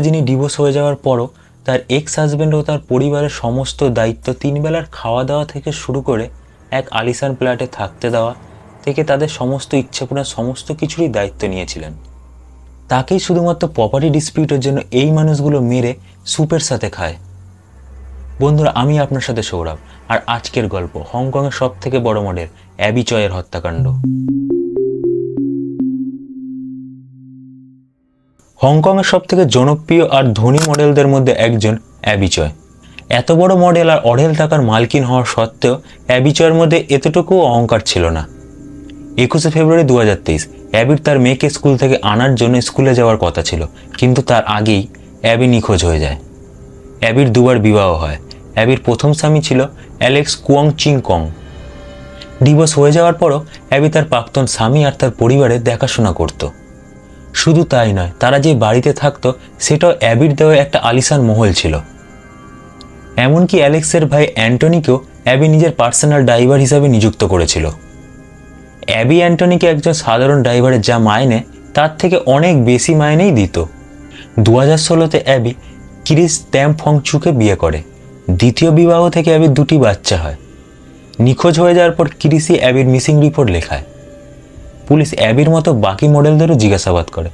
যিনি ডিভোর্স হয়ে যাওয়ার পরও তার এক্স হাজব্যান্ড ও তার পরিবারের সমস্ত দায়িত্ব তিন বেলার খাওয়া দাওয়া থেকে শুরু করে এক আলিসান ফ্ল্যাটে থাকতে দেওয়া থেকে তাদের সমস্ত ইচ্ছেপূরণ সমস্ত কিছুরই দায়িত্ব নিয়েছিলেন। তাকেই শুধুমাত্র প্রপার্টি ডিসপিউটের জন্য এই মানুষগুলো মেরে সুপের সাথে খায়। বন্ধুরা, আমি আপনার সাথে সৌরভ। আর আজকের গল্প হংকংয়ের সব থেকে বড় মডেল অ্যাবি চয়ের হত্যাকাণ্ড। হংকংয়ের সব থেকে জনপ্রিয় আর ধনী মডেলদের মধ্যে একজন অ্যাবিচয়। এত বড় মডেল আর অঢেল টাকার মালকিন হওয়ার সত্ত্বেও অ্যাবিচয়ের মধ্যে এতটুকু অহংকার ছিল না। একুশে ফেব্রুয়ারি দু হাজার তেইশ, অ্যাবির তার মেয়েকে স্কুল থেকে আনার জন্য স্কুলে যাওয়ার কথা ছিল, কিন্তু তার আগেই অ্যাবি নিখোঁজ হয়ে যায়। অ্যাবির দুবার বিবাহ হয়। অ্যাবির প্রথম স্বামী ছিল অ্যালেক্স কুয়ং চিং কং ডিভোর্স হয়ে যাওয়ার পরও অ্যাবি তার প্রাক্তন স্বামী আর তার পরিবারের দেখাশোনা করত। শুধু তাই নয়, তারা যে বাড়িতে থাকতো, সেটাও অ্যাবির দেওয়া একটা আলিশান মহল ছিল। এমনকি অ্যালেক্সের ভাই অ্যান্টনিকেও অ্যাবি নিজের পার্সোনাল ড্রাইভার হিসাবে নিযুক্ত করেছিল। অ্যাবি অ্যান্টনিকে একজন সাধারণ ড্রাইভারের যা মাইনে, তার থেকে অনেক বেশি মাইনেই দিত। দু হাজার ষোলোতে অ্যাবি ক্রিস ট্যাম ফংচুকে বিয়ে করে। দ্বিতীয় বিবাহ থেকে অ্যাবির দুটি বাচ্চা হয়। নিখোঁজ হয়ে যাওয়ার পর ক্রিসি অ্যাবির মিসিং রিপোর্ট লেখায়। পুলিশ অ্যাবির মতো বাকি মডেলদেরও জিজ্ঞাসাবাদ করে।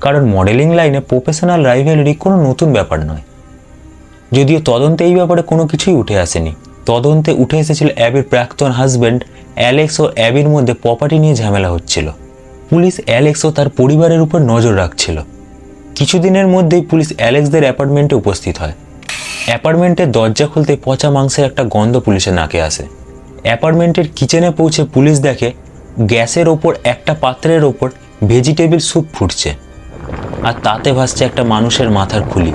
কারণ মডেলিং লাইনে প্রফেশনাল রাইভেলরি কোনো নতুন ব্যাপার নয়। যদিও তদন্তে এই ব্যাপারে কোনো কিছুই উঠে আসেনি। তদন্তে উঠে এসেছিল অ্যাবির প্রাক্তন হাজব্যান্ড অ্যালেক্স ও অ্যাবির মধ্যে প্রপার্টি নিয়ে ঝামেলা হচ্ছিল। পুলিশ অ্যালেক্স ও তার পরিবারের উপর নজর রাখছিল। কিছুদিনের মধ্যেই পুলিশ অ্যালেক্সদের অ্যাপার্টমেন্টে উপস্থিত হয়। অ্যাপার্টমেন্টের দরজা খুলতে পচা মাংসের একটা গন্ধ পুলিশের নাকে আসে। অ্যাপার্টমেন্টের কিচেনে পৌঁছে পুলিশ দেখে গ্যাসের ওপর একটা পাত্রের ওপর ভেজিটেবল স্যুপ ফুটছে। আর তাতে ভাসছে একটা মানুষের মাথার খুলি।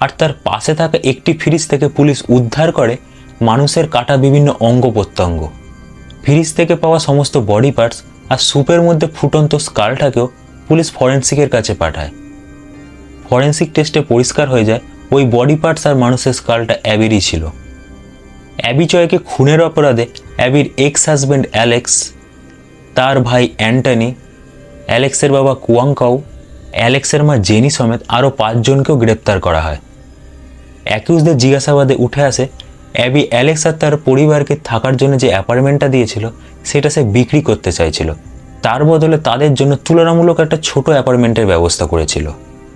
আর তার পাশে থাকা একটি ফ্রিজ থেকে পুলিশ উদ্ধার করে মানুষের কাটা বিভিন্ন অঙ্গ প্রত্যঙ্গ। ফ্রিজ থেকে পাওয়া সমস্ত বডি পার্টস আর স্যুপের মধ্যে ফুটন্ত স্কালটাকেও পুলিশ ফরেন্সিকের কাছে পাঠায়। ফরেন্সিক টেস্টে পরিষ্কার হয়ে যায় ওই বডি পার্টস আর মানুষের স্কালটা অ্যাবিরই ছিল। অ্যাবি চয়কে খুনের অপরাধে অ্যাবির এক্স হাজব্যান্ড অ্যালেক্স তার ভাই অ্যান্টনি, অ্যালেক্সের বাবা কুয়াংকাউ অ্যালেক্সের মা জেনি সমেত আরও পাঁচজনকেও গ্রেপ্তার করা হয়। অ্যাকিউজদের জিজ্ঞাসাবাদে উঠে আসে, অ্যাবি অ্যালেক্স আর তার পরিবারকে থাকার জন্য যে অ্যাপার্টমেন্টটা দিয়েছিল, সেটা সে বিক্রি করতে চাইছিল। তার বদলে তাদের জন্য তুলনামূলক একটা ছোট অ্যাপার্টমেন্টের ব্যবস্থা করেছিল।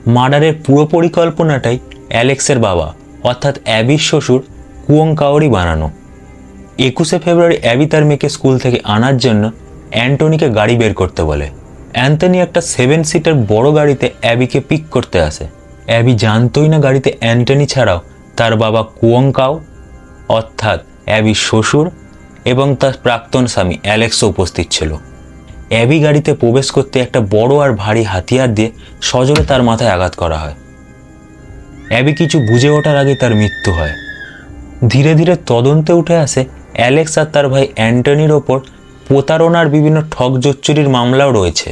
মার্ডারের পুরো পরিকল্পনাটাই অ্যালেক্সের বাবা, অর্থাৎ অ্যাবির শ্বশুর কুয়ং বানানো। একুশে ফেব্রুয়ারি অ্যাবি তার মেয়েকে স্কুল থেকে আনার জন্য অ্যান্টনিকে গাড়ি বের করতে বলে। অ্যান্টনি একটা সেভেন সিটার বড় গাড়িতে অ্যাবিকে পিক করতে আসে। অ্যাবি জানতই না গাড়িতে অ্যান্টনি ছাড়াও তার বাবা কুয়ংকাও, অর্থাৎ অ্যাবির শ্বশুর এবং তার প্রাক্তন স্বামী অ্যালেক্সও উপস্থিত ছিল। অ্যাবি গাড়িতে প্রবেশ করতে একটা বড় আর ভারী হাতিয়ার দিয়ে সজোরে তার মাথায় আঘাত করা হয়। অ্যাবি কিছু বুঝে ওঠার আগে তার মৃত্যু হয়। ধীরে ধীরে তদন্তে উঠে আসে অ্যালেক্স আর তার ভাই অ্যান্টনির ওপর প্রতারণার বিভিন্ন ঠক জোচ্চুরির মামলাও রয়েছে।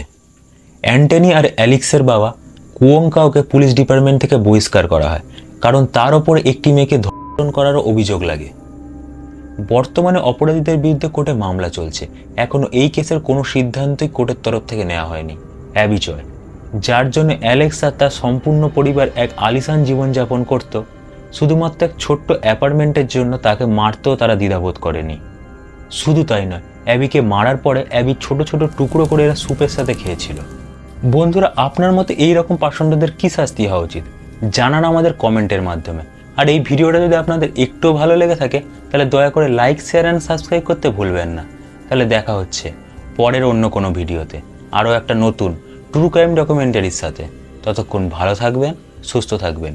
অ্যান্টনি আর অ্যালেক্সের বাবা কুয়ংকাওকে পুলিশ ডিপার্টমেন্ট থেকে বহিষ্কার করা হয়, কারণ তার ওপর একটি মেয়েকে ধর্ষণ করারও অভিযোগ লাগে। বর্তমানে অপরাধীদের বিরুদ্ধে কোর্টে মামলা চলছে। এখনও এই কেসের কোনো সিদ্ধান্তই কোর্টের তরফ থেকে নেওয়া হয়নি। অ্যাবিচয়। যার জন্য অ্যালেক্স আর তার সম্পূর্ণ পরিবার এক আলিশান জীবনযাপন করত। শুধুমাত্র এক ছোট্ট অ্যাপার্টমেন্টের জন্য তাকে মারতেও তারা দ্বিধাবোধ করেনি। শুধু তাই নয়, অ্যাবিকে মারার পরে অ্যাবি ছোট ছোট টুকরো করে এরা স্যুপের সাথে খেয়েছিল। বন্ধুরা, আপনার মতে এই রকম পাষণ্ডদের কী শাস্তি হওয়া উচিত? জানান আমাদের কমেন্টের মাধ্যমে। আর এই ভিডিওটা যদি আপনাদের একটু ভালো লেগে থাকে, তাহলে দয়া করে লাইক, শেয়ার অ্যান্ড সাবস্ক্রাইব করতে ভুলবেন না। তাহলে দেখা হচ্ছে পরের অন্য কোনো ভিডিওতে। আরও একটা নতুন ট্রু ক্রাইম ডকুমেন্টারির সাথে। ততক্ষণ ভালো থাকবেন, সুস্থ থাকবেন।